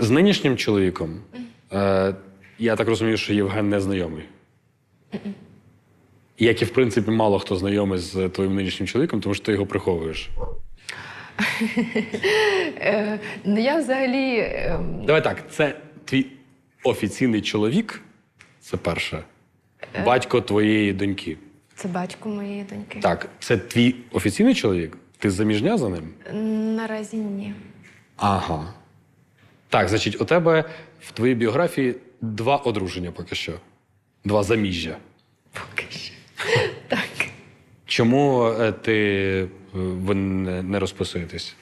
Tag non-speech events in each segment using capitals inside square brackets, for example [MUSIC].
З нинішнім чоловіком, е, я так розумію, що Євген не знайомий. Як і, в принципі, мало хто знайомий з твоїм нинішнім чоловіком, тому що ти його приховуєш. Е, ну, я взагалі. е, Давай так, це твій офіційний чоловік, це перше. Батько твоєї доньки. Це батько моєї доньки. Так, це твій офіційний чоловік? Ти заміжня за ним? Наразі ні. Ага. Так, значить, у тебе в твоїй біографії два одруження поки що. Два заміжжя. Поки що. [LAUGHS] Так. Чому е, ти е, ви не не розписуєтесь?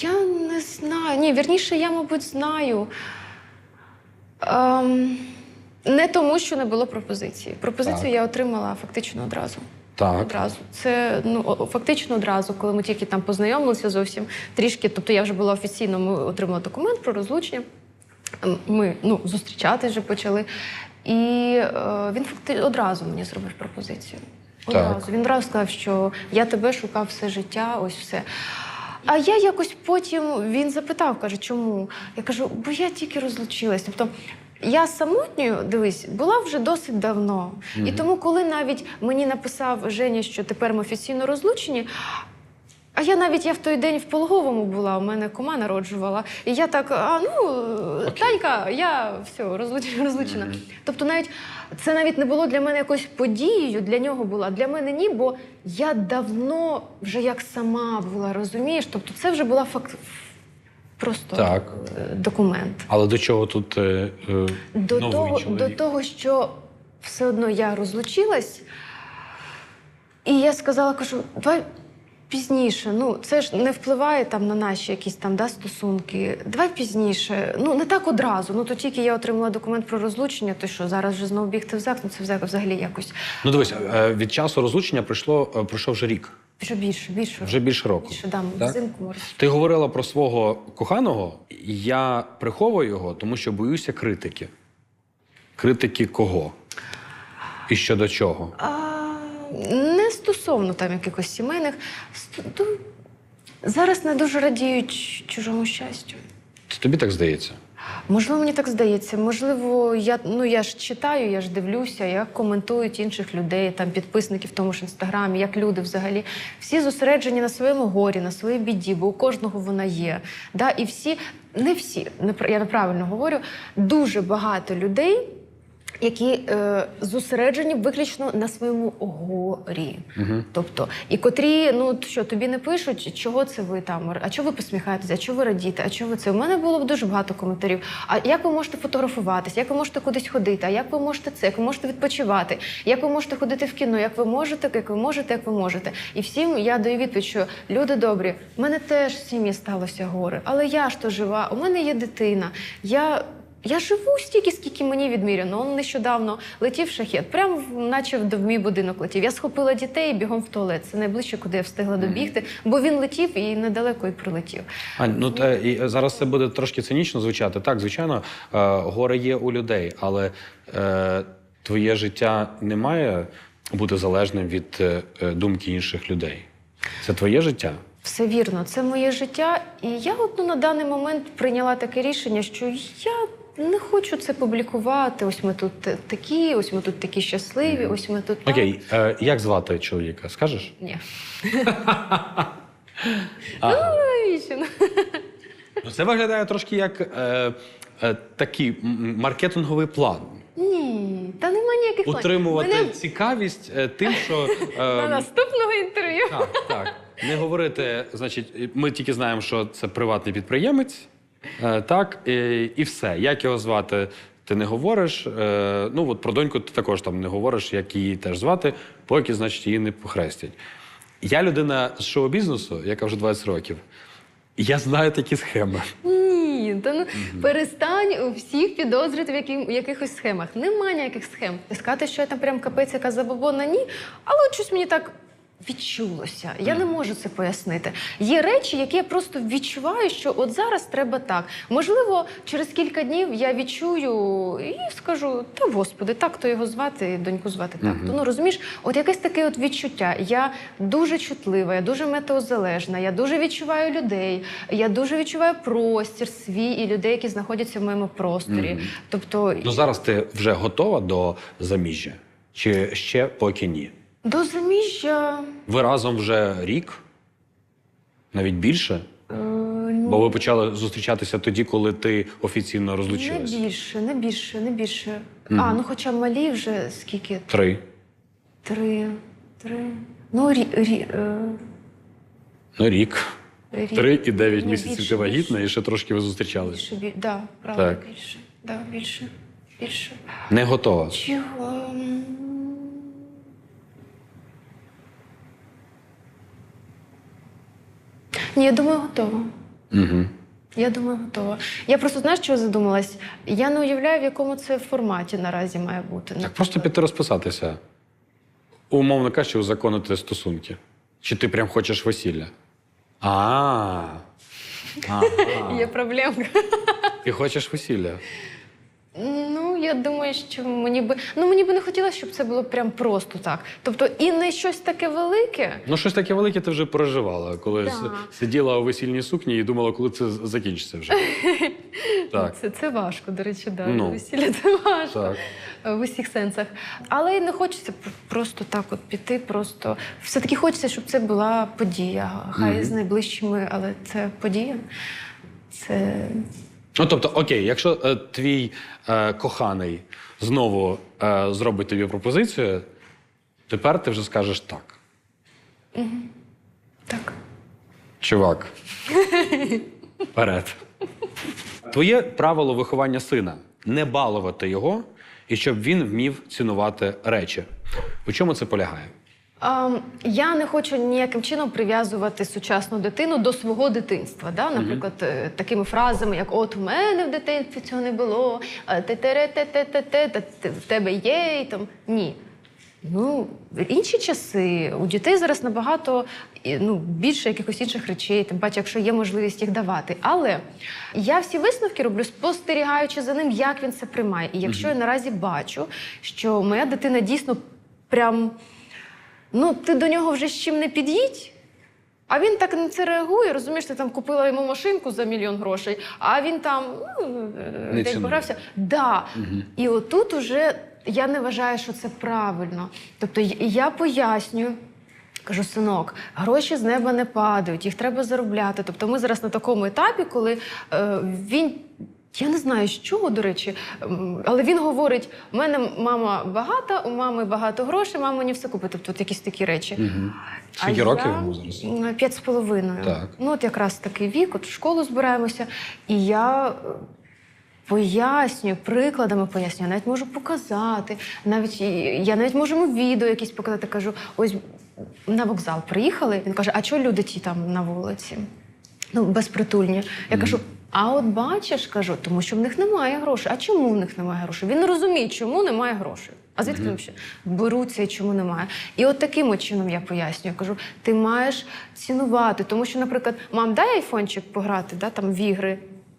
Я не знаю. Ні, вірніше, я, мабуть, знаю. Ем, не тому, що не було пропозиції. Пропозицію Так. я отримала фактично одразу. Так. Одразу. Це ну фактично одразу, коли ми тільки там познайомилися зовсім трішки. Тобто я вже була офіційно, ми отримали документ про розлучення. Ми ну, зустрічатись вже почали. І е, він факти одразу мені зробив пропозицію. Одразу. Так. Він одразу сказав, що я тебе шукав все життя, ось все. А я якось потім він запитав, каже, чому? Я кажу, бо я тільки розлучилась. Тобто я самотньою, дивись, була вже досить давно. І тому, коли навіть мені написав Женя, що тепер ми офіційно розлучені. А я навіть я в той день в пологовому була, у мене кома народжувала. І я так, а ну, Танька, я все, розлучена. розлучена. Тобто, навіть це навіть не було для мене якоюсь подією, для нього була. Для мене ні, бо я давно вже як сама була, розумієш? Тобто, це вже була факт просто Так. е, документ. Але до чого тут е, е, До новий того, чоловік? до того, що все одно я розлучилась, і я сказала, кажу, давай пізніше. Ну, це ж не впливає там на наші якісь там да, стосунки. Давай пізніше. Ну, не так одразу. Ну, то тільки я отримала документ про розлучення, то що зараз вже знову бігти в ЗАГС, ну це взаг- взагалі якось. Ну дивись, е, від часу розлучення пройшло, пройшов вже рік, Вже більше, більше. вже більше року. більше, да, Так? взимку може. Ти говорила про свого коханого. Я приховую його, тому що боюся критики. Критики кого? І щодо чого? А, не стосовно там якихось сімейних. Зараз не дуже радіють чужому щастю. Це тобі так здається? Можливо, мені так здається. Можливо, я ну я ж читаю, я ж дивлюся, як коментують інших людей, там підписників в тому ж інстаграмі, як люди взагалі. Всі зосереджені на своєму горі, на своїй біді, бо у кожного вона є. Да? І всі, не всі, я неправильно говорю, дуже багато людей. Які е, зосереджені виключно на своєму горі, тобто, і котрі, ну що тобі не пишуть, чого це ви там, а чого ви посміхаєтеся, а чого ви радієте, а чого ви це? У мене було дуже багато коментарів. А як ви можете фотографуватися, як ви можете кудись ходити, а як ви можете це, як ви можете відпочивати, як ви можете ходити в кіно, як ви можете, як ви можете, як ви можете. І всім я даю відповідь, що люди добрі, в мене теж в сім'ї сталося горе, але я ж то жива, у мене є дитина. Я я живу стільки, скільки мені відміряно. Он нещодавно летів шахет, прямо наче в мій будинок летів. Я схопила дітей і бігом в туалет. Це найближче, куди я встигла добігти, бо він летів і недалеко і прилетів. Ань, ну та, і зараз це буде трошки цинічно звучати. Так, звичайно, е, горе є у людей, але е, твоє життя не має бути залежним від е, е, думки інших людей. Це твоє життя. Все вірно, це моє життя. І я от, ну, на даний момент прийняла таке рішення, що я не хочу це публікувати. Ось ми тут такі, ось ми тут такі щасливі, ось ми тут. Окей, е, як звати чоловіка? Скажеш? Ні. [LAUGHS] Ну, навіщо? Ну, Це виглядає трошки як е, е, такий м, маркетинговий план. Ні, та нема ніяких планів. Утримувати Мене цікавість е, тим, що [LAUGHS] на е, наступного інтерв'ю. так, так. Не говорити, значить, ми тільки знаємо, що це приватний підприємець, так, і, і все. Як його звати, ти не говориш. Е, ну, от про доньку ти також там не говориш, як її теж звати, поки, значить, її не похрестять. Я людина з шоу-бізнесу, яка вже 20 років. Я знаю такі схеми. Ні, та ну перестань у всіх підозрювати в яким, якихось схемах. Нема ніяких схем. Сказати, що я там прям капець, яка забобонна, ні. Але щось мені так відчулося. Я не можу це пояснити. Є речі, які я просто відчуваю, що от зараз треба так. Можливо, через кілька днів я відчую і скажу: та господи, так то його звати, доньку звати так. То ну розумієш, от якесь таке от відчуття. Я дуже чутлива, я дуже метеозалежна, я дуже відчуваю людей, я дуже відчуваю простір свій і людей, які знаходяться в моєму просторі. Тобто Ну зараз ти вже готова до заміжжя? Чи ще поки ні? До заміжжя. Ви разом вже рік? Навіть більше? е, Бо ви почали зустрічатися тоді, коли ти офіційно Не більше, не більше, не більше. Мгм. А, ну хоча малі вже скільки? Три. Три. Три. Ну, рі, рі, е, Ну, рік. рік. Три і дев'ять місяців більше, ти вагітна, більше. і ще трошки ви зустрічались. Більше, бі... да, правда, Так. більше. Да, більше. Більше. Не готова. Чого? Ні, я думаю, готова. Угу. Я думаю, готова. Я просто знаєш, що задумалась? Я не уявляю, в якому це форматі наразі має бути. Так просто піти розписатися. Умовно кажучи, узаконити стосунки. Чи ти прям хочеш весілля? А. Є проблемка. Ти хочеш весілля? Я думаю, що мені би ну мені би не хотілося, щоб це було прям просто так. Тобто, і не щось таке велике. Ну, щось таке велике ти вже переживала, коли Да. сиділа у весільній сукні і думала, коли це закінчиться вже. [LAUGHS] Так. Це, це важко, до речі, да. Ну. Весілля це важко Так. в усіх сенсах. Але не хочеться просто так от піти. Просто все-таки хочеться, щоб це була подія. Хай Мгм. з найближчими, але це подія. Це Ну, тобто, окей, якщо е, твій е, коханий знову е, зробить тобі пропозицію, тепер ти вже скажеш так. так. Чувак. Вперед. Твоє правило виховання сина не балувати його і щоб він вмів цінувати речі. У чому це полягає? Я не хочу ніяким чином прив'язувати сучасну дитину до свого дитинства. Да? Наприклад, е, такими фразами, як от у мене в дитинстві цього не було, те те те те те те в тебе є. І там ні. Ну, інші часи у дітей зараз набагато ну, більше якихось інших речей, тим паче, якщо є можливість їх давати. Але я всі висновки роблю, спостерігаючи за ним, як він це приймає. І якщо я наразі бачу, що моя дитина дійсно прям ну ти до нього вже з чим не під'їдь. А він так на це реагує, розумієш, ти там купила йому машинку за мільйон грошей, а він там ну, Не десь погрався. Да. І отут уже я не вважаю, що це правильно. Тобто я пояснюю. Кажу, синок, гроші з неба не падають, їх треба заробляти. Тобто ми зараз на такому етапі, коли е, він. Я не знаю з чого, до речі, але він говорить: у мене мама багата, у мами багато грошей, мама мені все купить. Тобто от якісь такі речі. Угу. Скільки А років я- йому зараз? П'ять з половиною. Так. Ну, от якраз такий вік, от в школу збираємося. І я е, пояснюю, прикладами пояснюю, навіть можу показати. Навіть я навіть можу йому відео якісь показати. Кажу, ось на вокзал приїхали. Він каже: а чого люди ті там на вулиці? Ну, безпритульні. Я кажу. А от бачиш, кажу, тому що в них немає грошей. А чому в них немає грошей? Він не розуміє, чому немає грошей. А звідки вони взагалі беруться і чому немає? І от таким от чином я пояснюю. Кажу, ти маєш цінувати, тому що, наприклад, мам, дай айфончик пограти, да, там в ігри.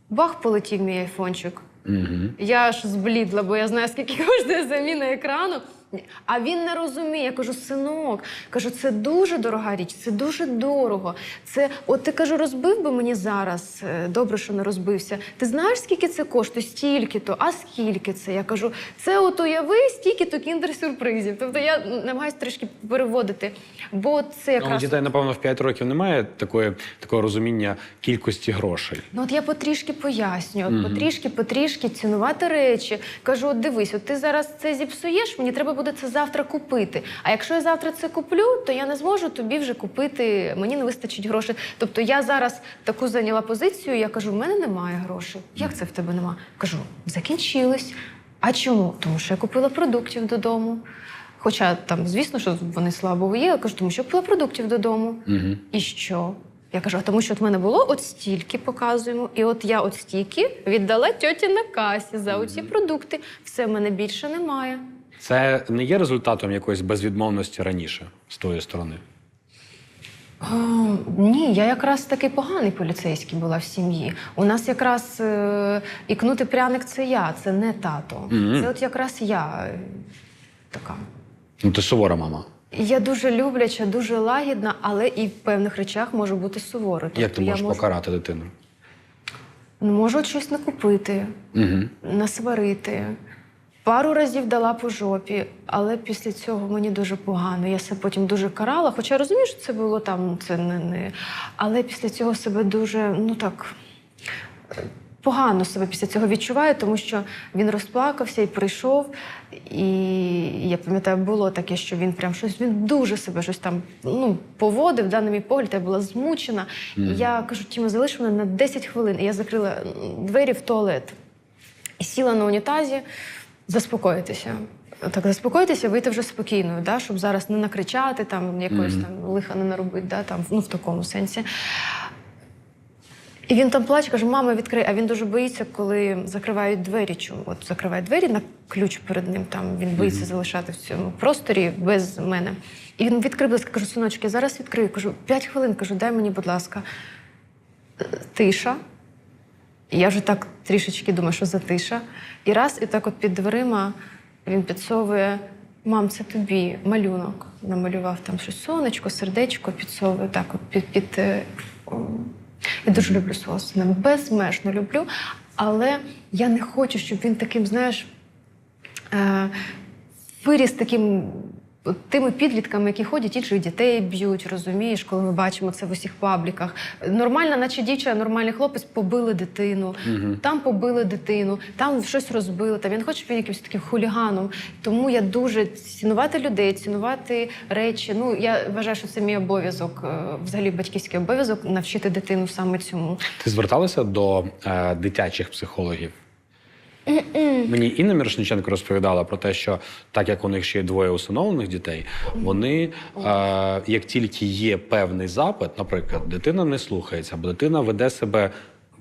Бах, полетів мій айфончик. Угу. Я аж зблідла, бо я знаю, скільки [LAUGHS] коштує заміна екрану. А він не розуміє. Я кажу, синок, кажу, це дуже дорога річ, це дуже дорого. Це, от ти кажу, розбив би мені зараз. е, Добре, що не розбився. Ти знаєш, скільки це коштує? Стільки-то, а скільки це? Я кажу, це от уяви, стільки-то кіндер-сюрпризів. Тобто я намагаюся трішки переводити. Бо це Ну, якраз. дітей, напевно, в 5 років немає такої, такого розуміння кількості грошей. Ну, от я потрішки пояснюю, от потрішки, потрішки цінувати речі. Кажу: от дивись, от ти зараз це зіпсуєш, мені треба буде це завтра купити. А якщо я завтра це куплю, то я не зможу тобі вже купити, мені не вистачить грошей. Тобто я зараз таку зайняла позицію, я кажу: в мене немає грошей. Як це в тебе нема? Кажу, закінчились. А чому? Тому що я купила продуктів додому. Хоча там, звісно, що вони слабого є, я кажу, тому що я купила продуктів додому. Угу. І що? Я кажу, а тому що от в мене було от стільки показуємо, і от я от стільки віддала тьоті на касі за оці продукти. Все в мене більше немає. Це не є результатом якоїсь безвідмовності раніше з твоєї сторони. А, ні, я якраз такий поганий поліцейський була в сім'ї. У нас якраз е, ікнути пряник це я, це не тато. Мгм. Це от якраз я е, така. Ну, ти сувора мама. Я дуже любляча, дуже лагідна, але і в певних речах можу бути суворою. Як ти Тобто я можеш можу, покарати дитину? Ну, можу щось накупити, Угу. насварити. Пару разів дала по жопі, але після цього мені дуже погано. Я себе потім дуже карала, хоча я розумію, що це було там, це не, не. Але після цього себе дуже, ну так. Погано себе після цього відчуваю, тому що він розплакався і прийшов. І я пам'ятаю, було таке, що він прям щось він дуже себе щось там ну, поводив. Да, на мій погляд, я була змучена. І я кажу, Тіма, залиш мене на 10 хвилин. І я закрила двері в туалет і сіла на унітазі заспокоїтися. Так, заспокоїтися, вийти вже спокійною, да, щоб зараз не накричати, там якоїсь там лиха не наробити, да, там, ну, в такому сенсі. І він там плаче, каже: мама, відкрий. А він дуже боїться, коли закривають двері. Чому? От закривають двері на ключ перед ним. Там він боїться залишати в цьому просторі без мене. І він відкрив, будь ласка, кажу, синочок, я зараз відкрию. Кажу, п'ять хвилин, кажу, дай мені, будь ласка. Е, Тиша. Я вже так трішечки думаю, що за тиша. І раз, і так от під дверима він підсовує. Мам, це тобі малюнок. Намалював там щось сонечко, сердечко, підсовує так, от під, під е. Я дуже люблю свого сина, безмежно люблю, але я не хочу, щоб він таким, знаєш, е, виріс таким. Тими підлітками, які ходять, інших дітей б'ють, розумієш, коли ми бачимо це в усіх пабліках. Нормальна, наче дівчина, нормальний хлопець побили дитину, там побили дитину, там щось розбили. Там я не хочу, щоб він якимось таким хуліганом. Тому я дуже цінувати людей, цінувати речі. Ну я вважаю, що це мій обов'язок, е, взагалі батьківський обов'язок навчити дитину саме цьому. Ти зверталася до е, дитячих психологів? Мені Інна Мірошниченко розповідала про те, що так як у них ще є двоє усиновлених дітей, вони е, як тільки є певний запит, наприклад, дитина не слухається, або дитина веде себе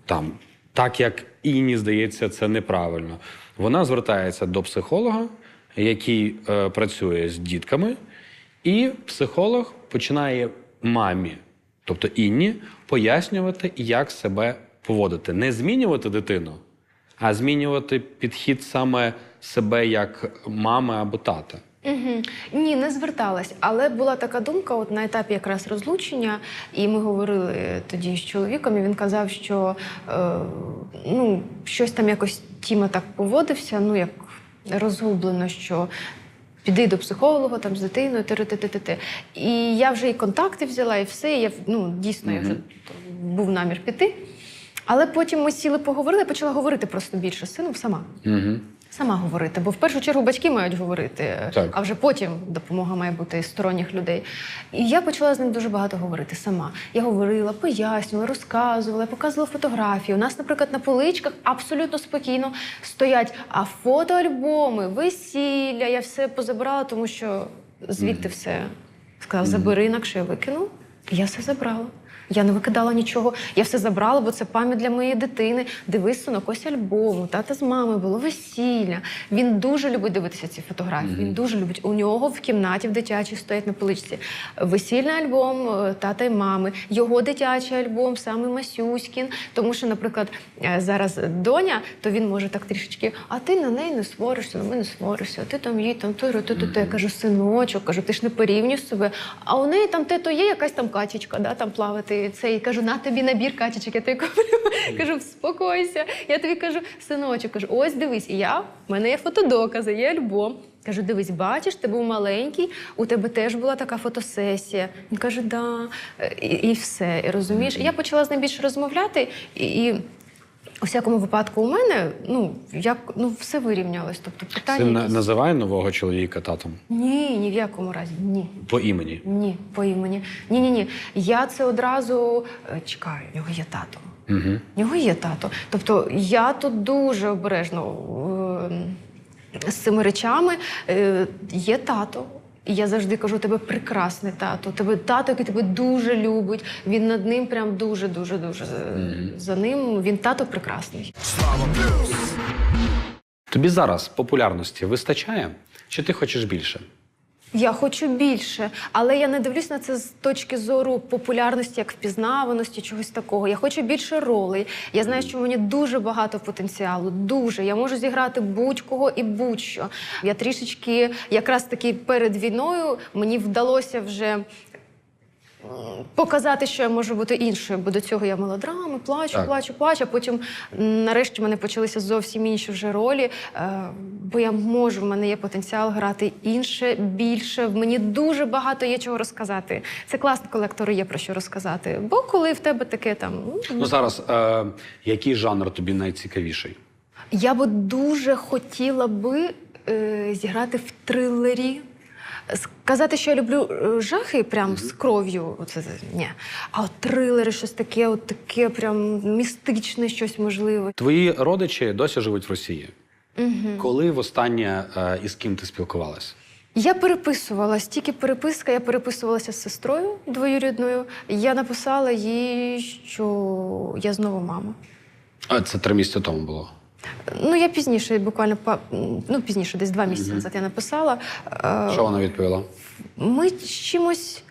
там так, як Інні здається, це неправильно. Вона звертається до психолога, який е, працює з дітками, і психолог починає мамі, тобто Інні, пояснювати, як себе поводити, не змінювати дитину а змінювати підхід саме себе як мами або тата. Угу. Ні, не зверталась. Але була така думка, от на етапі якраз розлучення, і ми говорили тоді з чоловіком, і він казав, що е, ну, щось там якось Тіма так поводився, ну як розгублено, що. Піди до психолога там з дитиною, ти І я вже і контакти взяла, і все. І я ну дійсно я вже був намір піти. Але потім ми сіли, поговорили, я почала говорити просто більше з сином сама. Угу. Сама говорити, бо в першу чергу батьки мають говорити, Так. а вже потім допомога має бути з сторонніх людей. І я почала з ним дуже багато говорити сама. Я говорила, пояснювала, розказувала, показувала фотографії. У нас, наприклад, на поличках абсолютно спокійно стоять а фотоальбоми, весілля. Я все позабирала, тому що звідти все сказав, забери, інакше я викину. І я все забрала. Я не викидала нічого. Я все забрала, бо це пам'ять для моєї дитини. Дивись, синок, ось альбом. Тата з мамою було весілля. Він дуже любить дивитися ці фотографії. Він дуже любить. У нього в кімнаті в дитячій стоять на поличці весільний альбом е, тата і мами, його дитячий альбом, саме Масюськін. Тому що, наприклад, е, зараз доня, то він може так трішечки, а ти на неї не сваришся, на мене не сваришся, а ти там їй там то, то, то, то. Я кажу, синочок, кажу, ти ж не порівнюй себе. А у неї там те, то є якась там качечка, да, там плавати. Це цей кажу, на тобі набір качечок, я тобі куплю. Кажу, спокойся. Я тобі кажу, синочок, кажу, ось дивись, і я, в мене є фотодокази, є альбом. Кажу, дивись, бачиш, ти був маленький, у тебе теж була така фотосесія. Він каже, да, і, і все. І розумієш? І я почала з ним більше розмовляти, і, і у всякому випадку у мене ну, як, ну, все вирівнялось. Тобто питання. Син якісь- називає нового чоловіка татом Ні, ні в якому разі, ні. по імені. Ні, по імені. Ні, ні, ні. Я це одразу е, чекаю, в нього є тато. Угу. В нього є тато. Тобто я тут дуже обережно е, з цими речами. Е, є тато. І я завжди кажу, тебе прекрасний тато. Тебе тато, який тебе дуже любить. Він над ним прям дуже, дуже, дуже за ним. Він тато прекрасний. Тобі зараз популярності вистачає? Чи ти хочеш більше? Я хочу більше, але я не дивлюсь на це з точки зору популярності, як впізнаваності, чогось такого. Я хочу більше ролей. Я знаю, що мені дуже багато потенціалу. Дуже я можу зіграти будь-кого і будь-що. Я трішечки, якраз таки перед війною, мені вдалося вже. Показати, що я можу бути іншою, бо до цього я мелодрами, плачу, Так. плачу, плачу. А потім нарешті в мене почалися зовсім інші вже ролі. Е, бо я можу, в мене є потенціал грати інше, більше. Мені дуже багато є чого розказати. Це класно, коли актори є про що розказати. Бо коли в тебе таке там. ну, Ну зараз, е, який жанр тобі найцікавіший? Я би дуже хотіла би е, зіграти в трилері. Сказати, що я люблю е, жахи прям з кров'ю, це це- ні. А от трилери, щось таке, от таке прям містичне, щось можливе. Твої родичі досі живуть в Росії. Коли востаннє е, і з ким ти спілкувалась? Я переписувалась, тільки переписка, я переписувалася з сестрою двоюрідною. Я написала їй, що я знову мама. А, це три місяці тому було. Ну, я пізніше, буквально ну, пізніше, десь два місяці назад я написала. Е, Що вона відповіла? Ми з чимось.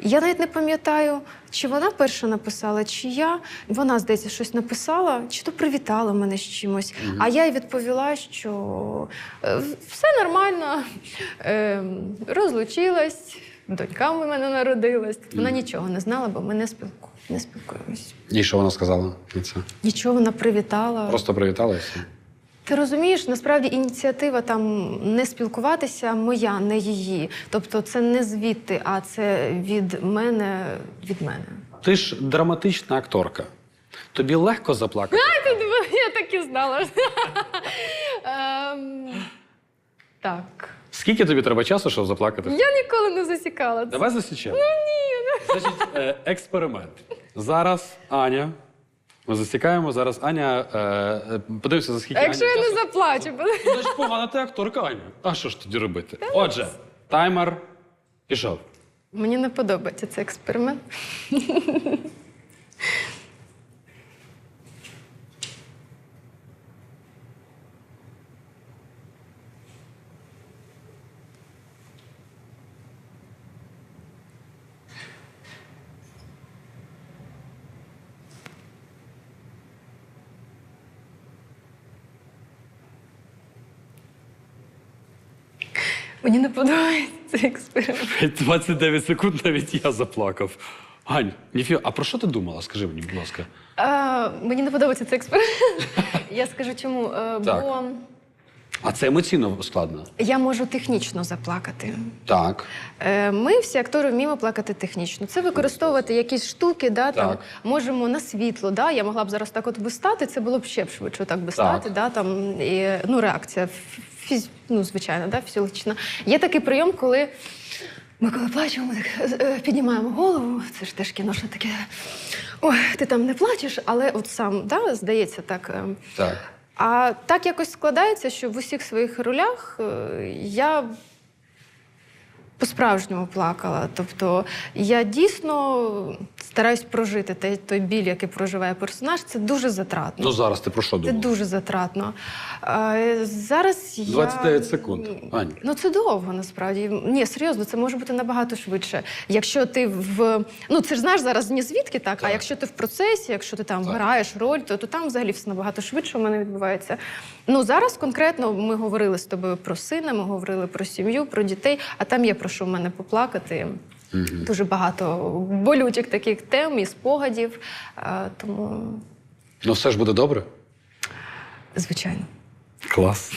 Я навіть не пам'ятаю, чи вона перша написала, чи я. Вона, здається, щось написала, чи то привітала мене з чимось. А я їй відповіла, що е, все нормально, е, розлучилась, донька в мене народилась. Вона нічого не знала, бо ми не, спілку, не спілкуємось. І що вона сказала на це? Нічого вона привітала. Просто привіталася? Ти розумієш, насправді ініціатива там не спілкуватися моя, не її. Тобто це не звідти, а це від мене від мене. Ти ж драматична акторка. Тобі легко заплакати? [LAUGHS] Я так і знала. [LAUGHS] Ем, Так. Скільки тобі треба часу, щоб заплакати? Я ніколи не засікала. це. Давай засічемо. Ну ні. Значить, е, експеримент. Зараз Аня. Ми засікаємо. Зараз Аня. Е, е, подивимося, за скільки А якщо Ані я не часу. заплачу, бо- Ну, Значить, погана ти акторка Аня. А що ж тоді робити? Отже, таймер пішов. мені не подобається цей експеримент. Мені не подобається цей експеримент. 29 секунд навіть я заплакав. Ань, Ніфіо, а про що ти думала? Скажи мені, будь ласка. А, мені не подобається цей експеримент. [LAUGHS] Я скажу чому. Е, Так. Бо А це емоційно складно. я можу технічно заплакати. Так. Е, Ми всі актори вміємо плакати технічно. Це використовувати якісь штуки, да, там, Так. можемо на світло. Да, я могла б зараз так от би стати, це було б ще б швидше так би стати. Да, там, і, ну, реакція фіз, ну, звичайно, да, фізіологічна. Є такий прийом, коли ми коли плачемо, ми так е, піднімаємо голову. Це ж теж кіношне таке. Ой, ти там не плачеш, але от сам да, здається так. е, Так. а так якось складається, що в усіх своїх ролях е, я по-справжньому плакала. Тобто я дійсно стараюсь прожити той, той біль, який проживає персонаж. Це дуже затратно. Ну зараз ти про що Це думала? дуже затратно. А, зараз я... 29 секунд, Ань. Ну це довго насправді. Ні, серйозно, це може бути набагато швидше. Якщо ти в ну це ж знаєш зараз ні звідки так, а якщо ти в процесі, якщо ти там граєш роль, то, то там взагалі все набагато швидше у мене відбувається. Ну зараз конкретно ми говорили з тобою про сина, ми говорили про сім'ю, про дітей, а там є про в мене поплакати. Дуже багато болючих таких тем і спогадів. Тому, Ну все ж буде добре? звичайно. Клас.